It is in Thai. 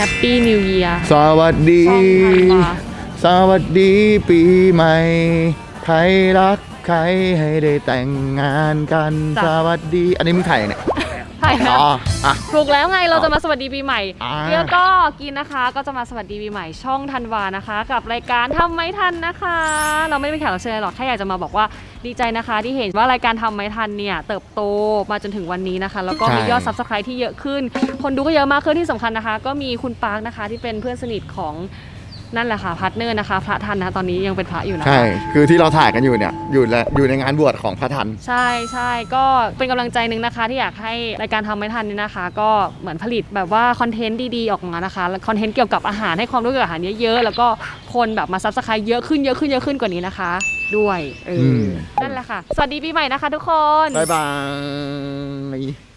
Happy New Year สวัสดีช่องธันวาสวัสดีปีใหม่ ใครรักใครให้ได้แต่งงานกันจ้ะสวัสดี อันนี้มึงถ่ายเนี่ย ใช่นะอ๋ออะ ถูกแล้วไงเราจะมาสวัสดีปีใหม่อ่าเดี๋ยวก็กินนะคะ ก็จะมาสวัสดีปีใหม่ช่องธันวานะคะ กับรายการทำไม่ทันนะคะ เราไม่ได้เป็นแขกรับเชิญหรอกแค่อยากจะมาบอกว่าดีใจนะคะ ที่เห็นว่ารายการทำไม่ทันเนี่ยเติบโตมาจนถึงวันนี้นะคะ แล้วก็มียอด subscribe ที่เยอะขึ้น คนดูก็เยอะมากขึ้นที่สำคัญนะคะ ก็มีคุณปาร์คนะคะที่เป็นเพื่อนสนิทของ นั่นแหละค่ะพาร์ทเนอร์นะคะ พระทันนะตอนนี้ยังเป็นพระอยู่นะคะ ใช่ คือที่เราถ่ายกันอยู่เนี่ยอยู่และอยู่ในงานบวชของพระทัน ใช่ใช่ก็เป็นกำลังใจหนึ่งนะคะ ที่อยากให้รายการทำไม่ทันเนี่ยนะคะ ก็เหมือนผลิตแบบว่าคอนเทนต์ดีๆออกมานะคะแล้วคอนเทนต์เกี่ยวกับอาหารให้ความรู้เกี่ยวกับอาหารเยอะๆแล้วก็คนแบบมาซับสไครต์เยอะขึ้นเยอะขึ้นเยอะขึ้นกว่านี้นะคะ ด้วยเอออม นั่นแหละค่ะ สวัสดีปีใหม่นะคะ ทุกคน บ๊ายบาย